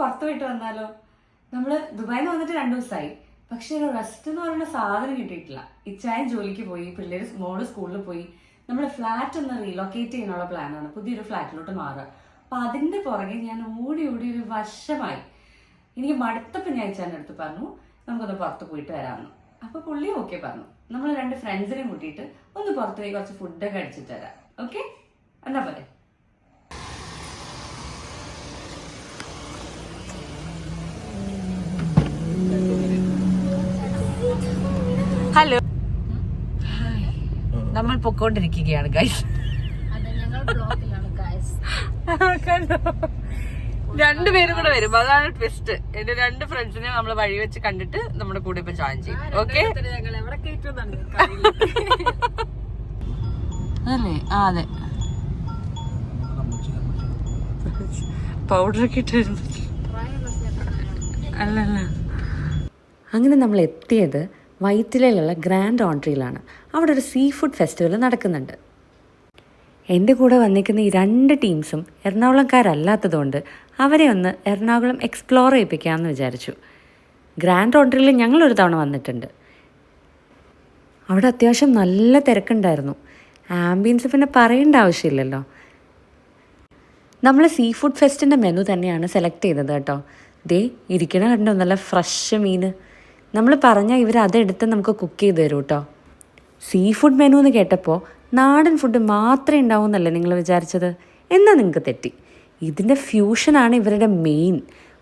പുറത്തു പോയിട്ട് വന്നാലോ? നമ്മൾ ദുബായിൽ നിന്ന് വന്നിട്ട് രണ്ടു ദിവസമായി പക്ഷെ ഒരു റെസ്റ്റ് എന്ന് പറയുന്ന സാധനം കിട്ടിയിട്ടില്ല. ഇച്ചായ ജോലിക്ക് പോയി പിള്ളേർ മോൾ സ്കൂളിൽ പോയി. നമ്മൾ ഫ്ലാറ്റ് ഒന്ന് റീലൊക്കേറ്റ് ചെയ്യാനുള്ള പ്ലാനാണ് പുതിയൊരു ഫ്ലാറ്റിലോട്ട് മാറുക. അപ്പൊ അതിന്റെ പുറകെ ഞാൻ ഓടി ഓടി ഒരു വർഷമായി. എനിക്ക് മടുത്തപ്പോൾ ഞാൻ ഇച്ചാന്റെ അടുത്ത് പറഞ്ഞു നമുക്കൊന്ന് പുറത്ത് പോയിട്ട് വരാമെന്ന്. അപ്പൊ പുള്ളി ഓക്കെ പറഞ്ഞു. നമ്മൾ രണ്ട് ഫ്രണ്ട്സിനെ കൂട്ടിയിട്ട് ഒന്ന് പുറത്ത് പോയി കുറച്ച് ഫുഡൊക്കെ അടിച്ചിട്ട് വരാം. ഓക്കെ എന്നാ പോലെ ഹലോ. നമ്മൾ പൊക്കോണ്ടിരിക്കുകയാണ് ഗൈസ് രണ്ടുപേരും കൂടെ വരും അതാണ് ട്വിസ്റ്റ് എന്റെ രണ്ട് ഫ്രണ്ട്സിനെ നമ്മൾ വഴി വെച്ച് കണ്ടിട്ട് നമ്മുടെ കൂടെ ഇപ്പൊ ജോയിൻ ചെയ്യും. ഓക്കെ അതല്ലേ ആ അതെ. പൗഡർ ഒക്കെ ഇട്ട് അല്ലല്ല. അങ്ങനെ നമ്മൾ എത്തിയത് വൈറ്റിലയിലുള്ള ഗ്രാൻഡ് ഓൺട്രിയിലാണ് അവിടെ ഒരു സീ ഫുഡ് ഫെസ്റ്റിവൽ നടക്കുന്നുണ്ട്. എന്റെ കൂടെ വന്നിരിക്കുന്ന ഈ രണ്ട് ടീംസും എറണാകുളംകാരല്ലാത്തതുകൊണ്ട് അവരെ ഒന്ന് എറണാകുളം എക്സ്പ്ലോർ ചെയ്യിപ്പിക്കാമെന്ന് വിചാരിച്ചു. ഗ്രാൻഡ് ഓൺട്രിയിൽ ഞങ്ങളൊരു തവണ വന്നിട്ടുണ്ട്. അവിടെ അത്യാവശ്യം നല്ല തിരക്കുണ്ടായിരുന്നു. ആംബിയൻസ് പിന്നെ പറയേണ്ട ആവശ്യമില്ലല്ലോ. നമ്മൾ സീ ഫുഡ് ഫെസ്റ്റിന്റെ മെനു തന്നെയാണ് സെലക്ട് ചെയ്തത് കേട്ടോ. ദേ ഇരിക്കണ കണ്ടോ നല്ല ഫ്രഷ് മീൻ നമ്മൾ പറഞ്ഞാൽ ഇവർ അതെടുത്ത് നമുക്ക് കുക്ക് ചെയ്ത് തരും കേട്ടോ സീ ഫുഡ് മെനു എന്ന് കേട്ടപ്പോൾ നാടൻ ഫുഡ് മാത്രമേ ഉണ്ടാവൂ എന്നല്ലേ നിങ്ങൾ വിചാരിച്ചത്? എന്നാൽ നിങ്ങൾക്ക് തെറ്റി? ഇതിന്റെ ഫ്യൂഷനാണ് ഇവരുടെ മെയിൻ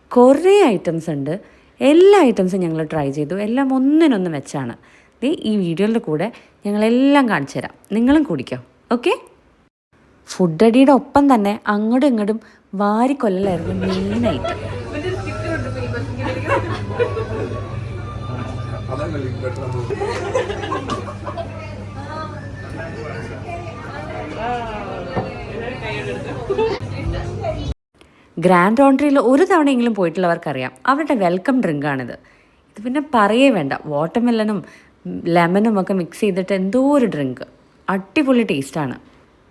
കുറേ ഐറ്റംസ് ഉണ്ട്. എല്ലാ ഐറ്റംസും ഞങ്ങൾ ട്രൈ ചെയ്തു. എല്ലാം ഒന്നിനൊന്ന് വെച്ചാണ്. ഈ വീഡിയോയുടെ കൂടെ ഞങ്ങളെല്ലാം കാണിച്ചു തരാം. നിങ്ങളും കുടിക്കോ. ഓക്കെ ഫുഡ് അടിയുടെ ഒപ്പം തന്നെ അങ്ങോട്ടും ഇങ്ങോട്ടും വാരിക്കൊല്ലലായിരുന്നു മെയിനായിട്ട് ഗ്രാൻഡ് ഓൺട്രിയിൽ ഒരു തവണയെങ്കിലും പോയിട്ടുള്ളവർക്കറിയാം. അവരുടെ വെൽക്കം ഡ്രിങ്കാണിത്. ഇത് പിന്നെ പറയേ വേണ്ട. വാട്ടർമെല്ലനും ലെമനും ഒക്കെ മിക്സ് ചെയ്തിട്ട് എന്തോ ഒരു ഡ്രിങ്ക്. അടിപൊളി ടേസ്റ്റാണ്.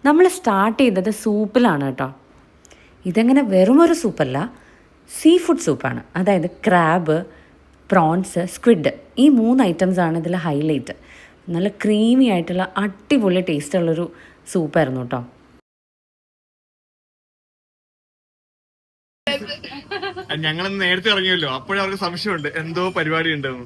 നമ്മൾ സ്റ്റാർട്ട് ചെയ്തത് സൂപ്പിലാണ് കേട്ടോ. ഇതങ്ങനെ വെറുമൊരു സൂപ്പല്ല സീ ഫുഡ് സൂപ്പാണ് അതായത് ക്രാബ് പ്രോൺസ് സ്ക്വിഡ് ഈ മൂന്ന് ഐറ്റംസ് ആണ് ഇതിൽ ഹൈലൈറ്റ്. നല്ല ക്രീമി ആയിട്ടുള്ള അടിപൊളി ടേസ്റ്റ് ഉള്ളൊരു സൂപ്പായിരുന്നു കേട്ടോ ഞങ്ങൾ നേരത്തെ ഇറങ്ങിയല്ലോ അപ്പോഴും അവർക്ക് സംശയമുണ്ട് എന്തോ പരിപാടി ഉണ്ടെന്ന്.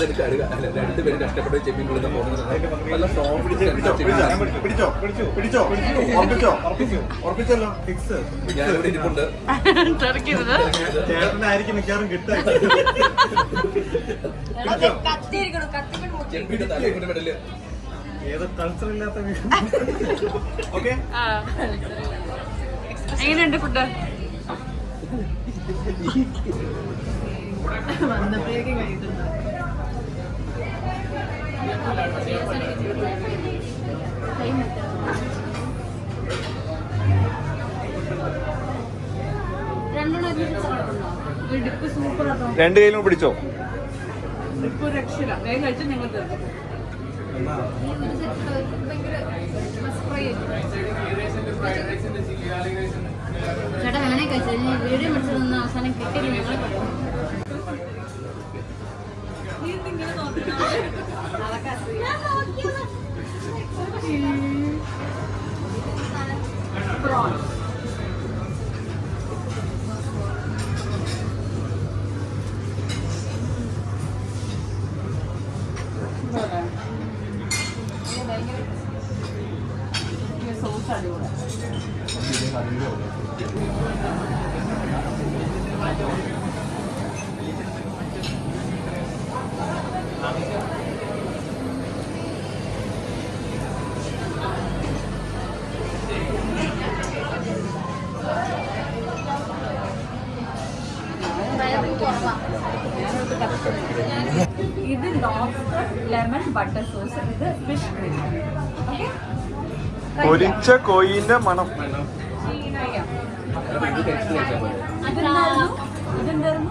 കയറുന്നു അവക്കാഡോ രണ്ടുപേരും കഷ്ടപ്പെട്ട് ചെമ്മീൻ കൊടുത്ത പോകുന്നത് നല്ല സോഫ്റ്റ് പിടിച്ചോ പിടിച്ചോ? പിടിച്ചോ? ഉറപ്പിച്ചോ? ഉറപ്പിച്ചല്ലോ? ഫിക്സ് ഞാനിവിടെ ഇരിപ്പുണ്ട്. ചേട്ടനായിരിക്കും മിക്കവാറും കിട്ടുക. ചെമ്മീന്റെ തലയും കൊണ്ട് വിടൽ ഏതോ കൾച്ചർ ഇല്ലാത്ത ഓക്കെ? എങ്ങനെയുണ്ട് ഫുഡ്? രണ്ട് കയ്യിലും പിടിച്ചോ? ഇപ്പൊ രക്ഷയില്ല വേഗം കഴിച്ചാൽ ഞങ്ങൾ തീർക്കും. ചേട്ടാ വേണേ കഴിച്ചു? വീഡിയോ പിടിച്ചതൊന്നും അവസാനം കിട്ടിയില്ല ഞങ്ങൾ സോസ് Yeah. പൊരിച്ച കോയിന്റെ മണം. ഇത് ടെക്സ്റ്റ് വെച്ചാൽ മതി ഇതെന്തായിരുന്നു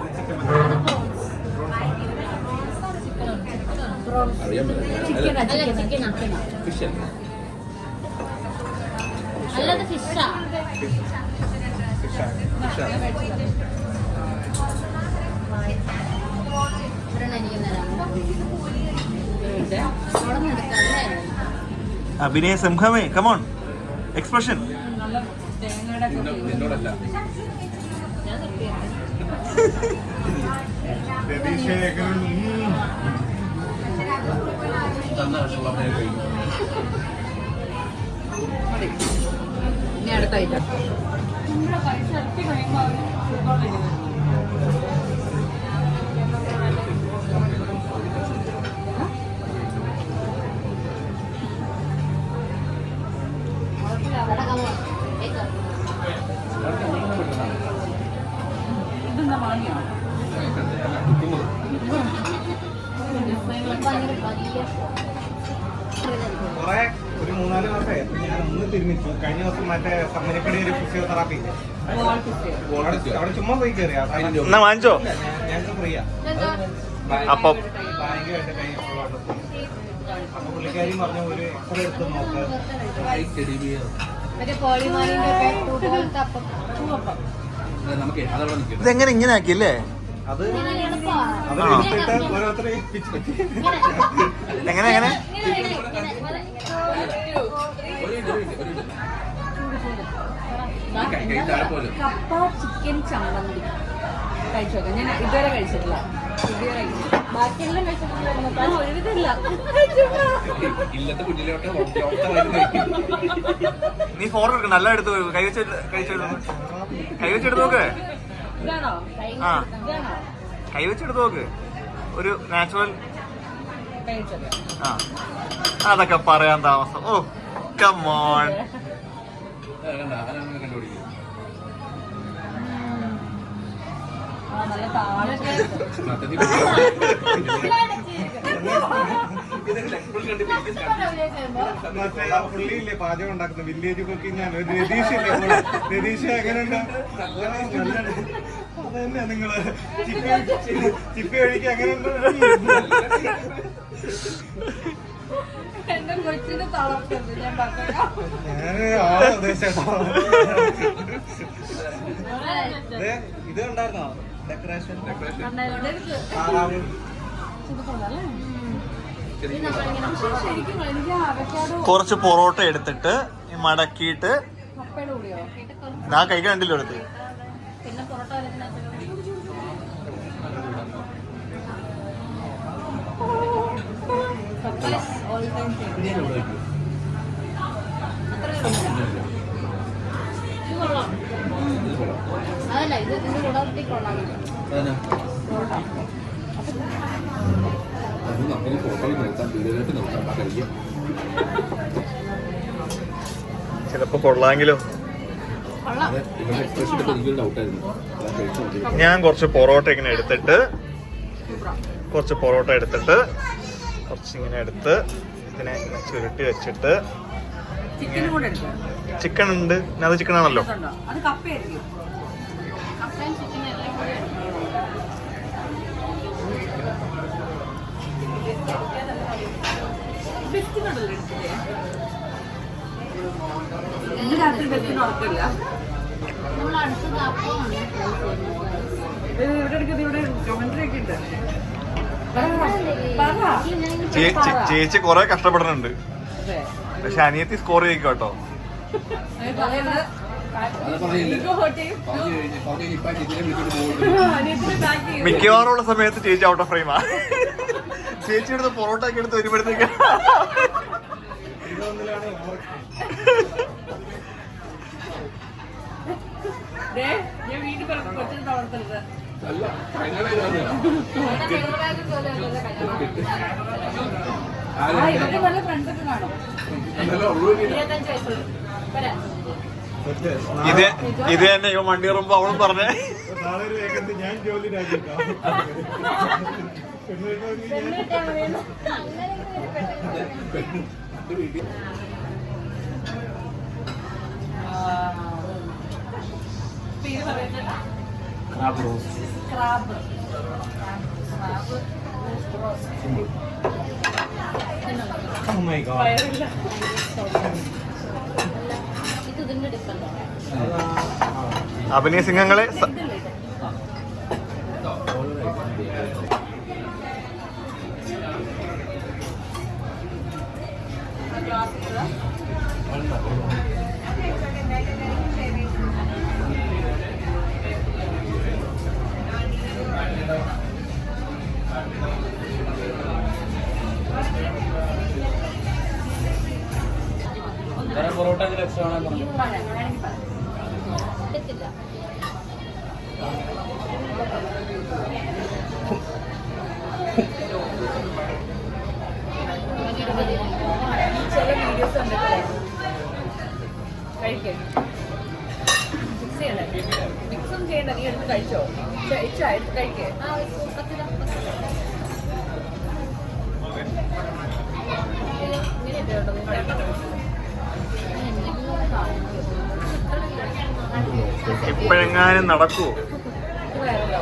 അറിയാൻ ചിക്കൻ അല്ല ചിക്കനാ ഫിഷ് അവിടെ നിന്ന് അഭിനയ സിംഹമേ കമോൺ എക്സ്പ്രഷൻ ഇനി അടുത്ത ഫിസിയോതെറാപ്പി അവിടെ അവിടെ ചുമ്മാ പോയി കയറിയാ. എന്നാ വാങ്ങിച്ചോ? ഞങ്ങൾക്ക് ഫ്രീയാ ഇതെന്താ? അപ്പം. ഭയങ്കരമായിട്ട് അപ്പൊ പുള്ളിക്കാരി പറഞ്ഞു ഒരു എക്സ്റേ എടുത്ത് നോക്ക്. ഇതെങ്ങനെ ഇങ്ങനെ ആക്കിയല്ലേ? അത് എങ്ങനെ എങ്ങനെ ഇങ്ങനെ, ഇങ്ങനെ, ഇങ്ങനെ, ഇങ്ങനെ. ഒരു മിനിറ്റ്, ഒരു മിനിറ്റ്, ഒരു മിനിറ്റ്. ഈ കൈ- കൈ താഴെ പോലെ. കപ്പ ചിക്കൻ ചമ്മന്തി. കഴിച്ചു നോക്കാം. ഞാൻ ഇതുവരെ കഴിച്ചിട്ടില്ല. ഇതുവരെ കഴിച്ചിട്ടില്ല. ബാക്കിയെല്ലാം കഴിച്ചിട്ടുണ്ടായിരുന്നു ഒരുവിധമില്ല. ഇല്ലത്തെ കുഞ്ഞിലോട്ട് നീ ഫോർ എടുക്കണം നല്ല എടുത്ത് കൈ കഴിച്ചെടുത്ത് കൈ വെച്ചെടുത്ത് നോക്ക്. ആ. ഇതാണോ? കൈ വെച്ചെടുത്ത് നോക്ക്. ഒരു നാച്ചുറൽ ആ. അതൊക്കെ പറയാൻ താമസം. ഓ കമോൺ നല്ല. മറ്റേ ആ പുള്ളിയില്ലേ പാചകം ഉണ്ടാക്കുന്ന വില്ലേജ് കുക്കിംഗ് ആണ് രതീഷ് ഇല്ലേ? രതീഷ് എങ്ങനെയുണ്ട്? അതന്നെ നിങ്ങൾ. ചിപ്പി ചിപ്പി എങ്ങനെയുണ്ട്? ഇത് ഇത് ഉണ്ടായിരുന്നോ ഡെക്കറേഷൻ. താറാവ് കുറച്ച് പൊറോട്ട എടുത്തിട്ട് മടക്കിയിട്ട് ഞാൻ കൈ കണ്ടില്ല എടുത്ത്? പിന്നെ ഇതിന്റെ ചിലപ്പോ കൊള്ളാങ്കിലോ. ഞാൻ കുറച്ച് പൊറോട്ട ഇങ്ങനെ എടുത്തിട്ട് കുറച്ച് പൊറോട്ട എടുത്തിട്ട് കുറച്ചിങ്ങനെ എടുത്ത് ഇതിനെ ചുരുട്ടി വെച്ചിട്ട് ചിക്കൻ ഉണ്ട്. അത് ചിക്കൻ ആണല്ലോ. ചേച്ചി കൊറേ കഷ്ടപ്പെടുന്നുണ്ട്. പക്ഷെ അനിയത്തി സ്കോർ ചെയ്യിക്കും കേട്ടോ അത് പറയുന്നത് അത് പറഞ്ഞില്ല ego hurt ചെയ്യും. പറഞ്ഞു കഴിഞ്ഞ് പറഞ്ഞു കഴിഞ്ഞ് ഇപ്പം ഇതിനെ വിളിച്ചിട്ട് പോകുന്നു അനിയത്തിനെ back ചെയ്യും. മിക്കവാറും ഉള്ള സമയത്ത് ചേച്ചി ഔട്ട് ഓഫ് ഫ്രെയിമാ ചേച്ചി എടുത്ത് പൊറോട്ട ഒക്കെ എടുത്ത് വരുമ്പോഴത്തേക്ക്. ഞാൻ വീട്ടിൽ കൊച്ചിന് തളർത്തരുത് ആ നല്ല കാണും. ഇരുപത്തഞ്ച് വയസ്സുള്ളൂ. ഇത് ഇത് തന്നെ ഇവ വണ്ടി കയറുമ്പോ അവളും പറഞ്ഞേ. ഞാൻ ജോലി crab simple Oh my god. അഭിനയ സിംഹങ്ങളെ Thank. ഇരുപത്തഞ്ച് ലക്ഷമാണ് ചില വീഡിയോസ് കണ്ടിട്ടില്ലേ? കഴിക്കേ. മിക്സ് ചെയ്യണേ. മിക്സും ചെയ്യണ്ട. നീ എടുത്ത് കഴിച്ചോ? എടുത്ത് കഴിക്കേ. ഇങ്ങനെ കേട്ടോ ഇപ്പോഴെങ്ങാനും വേറല്ലോ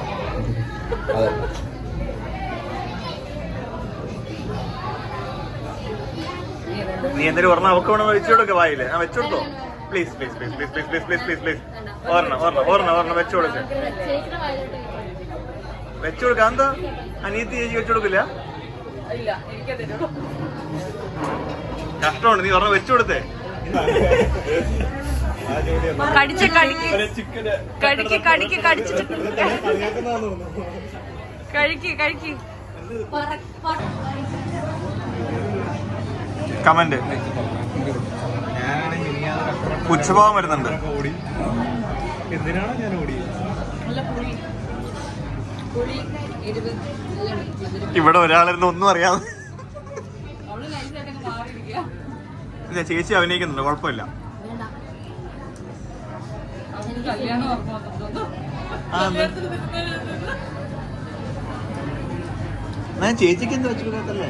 നീ എന്തേലും പറഞ്ഞ അവക്ക് വേണം വെച്ചു കൊടുക്ക വായിൽ. ആ വെച്ചു കൊടുത്തോ please please please please please please please please please ഒരെണ്ണം ഒരെണ്ണം ഒരെണ്ണം ഒരെണ്ണം വെച്ചു കൊടുക്ക വെച്ചു കൊടുക്ക എന്താ അനിയത്തി ചേച്ചി വെച്ചു കൊടുക്കില്ല ഇല്ല എനിക്കത് തരുള്ളൂ കഷ്ടമുണ്ട് നീ ഒരെണ്ണം വെച്ചു കൊടുത്തേ കടിച്ച് കടിക്ക് കടിക്ക് കടിക്ക് കഴിക്ക് കഴിക്ക്. കമന്റ്. ഉച്ചഭാവം വരുന്നുണ്ട്. ഞാൻ ഓടിയത്? ഇവിടെ ഒരാളിരുന്ന് ഒന്നും അറിയാതെ. ചേച്ചി അഭിനയിക്കുന്നുണ്ട് കുഴപ്പമില്ല. ഞാൻ ചേച്ചിക്ക് എന്താ വെച്ചുകൂടാത്തല്ലേ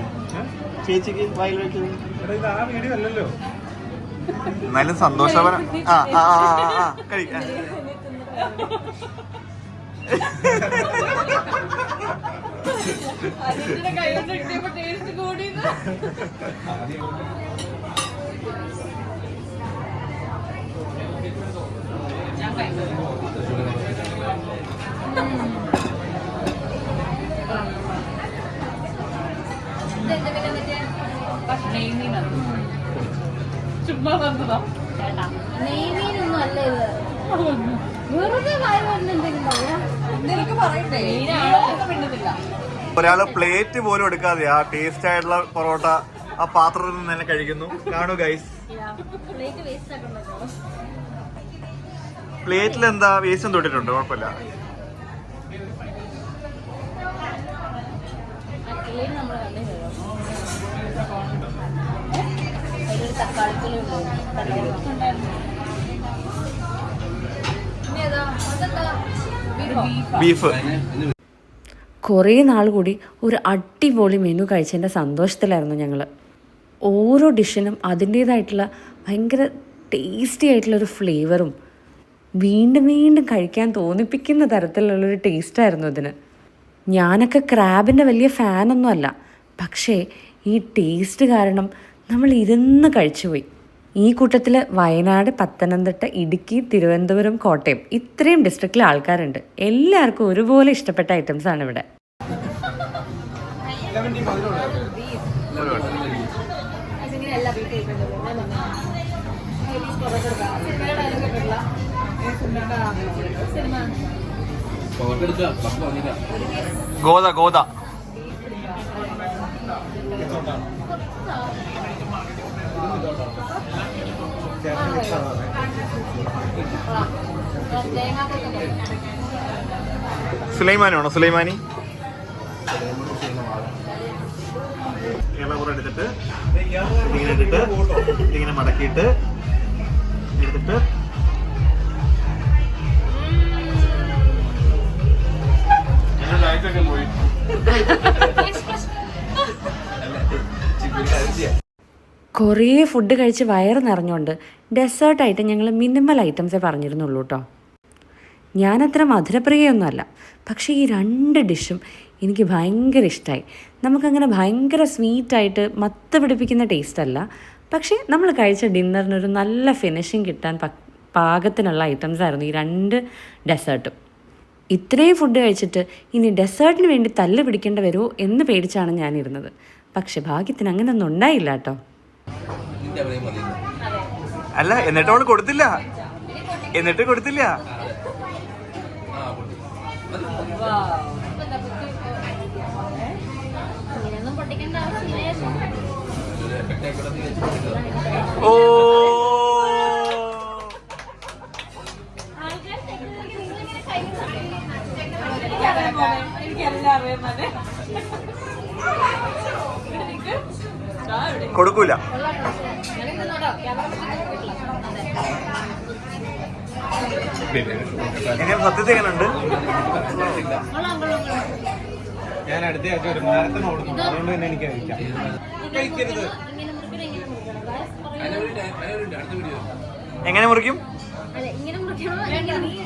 ചേച്ചിക്ക് വായിൽ വെക്കുന്നത് എന്നാലും സന്തോഷപരം. ആ ആ ആ ടേസ്റ്റ് കൂടി ചുമ്മാ ഒരാൾ പ്ലേറ്റ് പോലും എടുക്കാതെ ആ ടേസ്റ്റ് ആയിട്ടുള്ള പൊറോട്ട ആ പാത്രത്തിൽ നിന്ന് തന്നെ കഴിക്കുന്നു. കാണൂ ഗൈസ് പ്ലേറ്റിൽ എന്താ വേസ്റ്റും തൊട്ടിട്ടുണ്ട് കുഴപ്പമില്ല. ബീഫ്. കുറേ നാൾ കൂടി ഒരു അടിപൊളി മെനു കഴിച്ചതിന്റെ സന്തോഷത്തിലായിരുന്നു ഞങ്ങൾ ഓരോ ഡിഷിനും അതിന്റേതായിട്ടുള്ള ഭയങ്കര ടേസ്റ്റി ആയിട്ടുള്ളൊരു ഫ്ലേവറും വീണ്ടും വീണ്ടും കഴിക്കാൻ തോന്നിപ്പിക്കുന്ന തരത്തിലുള്ളൊരു ടേസ്റ്റായിരുന്നു ഇതിന്. ഞാനൊക്കെ ക്രാബിന്റെ വലിയ ഫാനൊന്നും അല്ല പക്ഷേ ഈ ടേസ്റ്റ് കാരണം നമ്മൾ ഇരുന്ന് കഴിച്ചുപോയി. ഈ കൂട്ടത്തിൽ വയനാട് പത്തനംതിട്ട ഇടുക്കി തിരുവനന്തപുരം കോട്ടയം ഇത്രയും ഡിസ്ട്രിക്റ്റിലെ ആൾക്കാരുണ്ട്. എല്ലാവർക്കും ഒരുപോലെ ഇഷ്ടപ്പെട്ട ഐറ്റംസ് ആണ് ഇവിടെ. ഇങ്ങനെയല്ല ഗോത ഗോത സുലൈമാനാണോ? സുലൈമാനി? ഇളകുറ ഇങ്ങനെ ഇട്ടിട്ട് ഇങ്ങനെ മടക്കിയിട്ട് എടുത്തിട്ട് ലൈഫൊക്കെ ഫുഡ് കഴിച്ച് വയറ് നിറഞ്ഞുകൊണ്ട് ഡെസേർട്ടായിട്ട് ഞങ്ങൾ മിനിമൽ ഐറ്റംസേ പറഞ്ഞിരുന്നുള്ളൂ കേട്ടോ ഞാനത്ര മധുരപ്രിയൊന്നുമല്ല പക്ഷേ ഈ രണ്ട് ഡിഷും എനിക്ക് ഭയങ്കര ഇഷ്ടമായി നമുക്കങ്ങനെ ഭയങ്കര സ്വീറ്റായിട്ട് മത്ത പിടിപ്പിക്കുന്ന ടേസ്റ്റല്ല. പക്ഷേ നമ്മൾ കഴിച്ച ഡിന്നറിനൊരു നല്ല ഫിനിഷിങ് കിട്ടാൻ പാകത്തിനുള്ള ഐറ്റംസ് ആയിരുന്നു ഈ രണ്ട് ഡെസേർട്ടും. ഇത്രയും ഫുഡ് കഴിച്ചിട്ട് ഇനി ഡെസേർട്ടിന് വേണ്ടി തല്ല് പിടിക്കേണ്ടി വരുമോ എന്ന് പേടിച്ചാണ് ഞാനിരുന്നത്. പക്ഷെ ഭാഗ്യത്തിന് അങ്ങനെയൊന്നും ഉണ്ടായില്ല കേട്ടോ. അല്ല എന്നിട്ട് അവൾ കൊടുത്തില്ല. എന്നിട്ട് കൊടുത്തില്ല. പൊട്ടിക്കേണ്ട ആവശ്യമില്ല. കൊടുക്കൂല. എങ്ങനെ സത്യത്തിൽ എങ്ങനെയുണ്ട്? ഞാൻ അടുത്ത ആഴ്ച ഒരു മാരത്തൺ ഓടുന്നു. അതുകൊണ്ട് തന്നെ എനിക്ക് കഴിക്കാം. കഴിക്കരുത്. എങ്ങനെ മുറിക്കും? ഇങ്ങനെ മുറിക്കണോ? കഴിച്ചാൽ മതി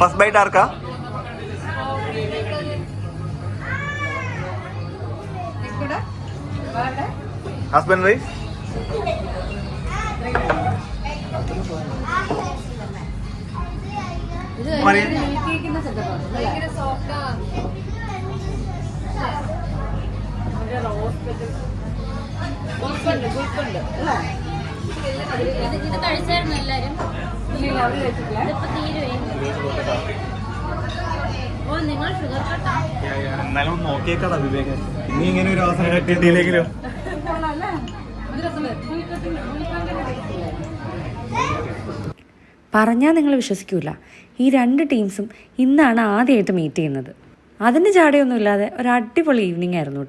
ഫസ്റ്റ് ബൈറ്റ് ആർക്കാ? ഹസ്ബൻഡ് വൈഫ് ഇത്. ഭയങ്കര soft എന്നാലും നോക്കിയേക്കാടാ വിവേക് ഇനി ഇങ്ങനെ ഒരു അവസരം കിട്ടിയിട്ടില്ലെങ്കിലും പറഞ്ഞാൽ നിങ്ങൾ വിശ്വസിക്കൂല. ഈ രണ്ട് ടീംസും ഇന്നാണ് ആദ്യമായിട്ട് മീറ്റ് ചെയ്യുന്നത്. അതിന്റെ ചാടയൊന്നുമില്ലാതെ ഒരു അടിപൊളി ഈവനിങ് ആയിരുന്നു കേട്ടോ.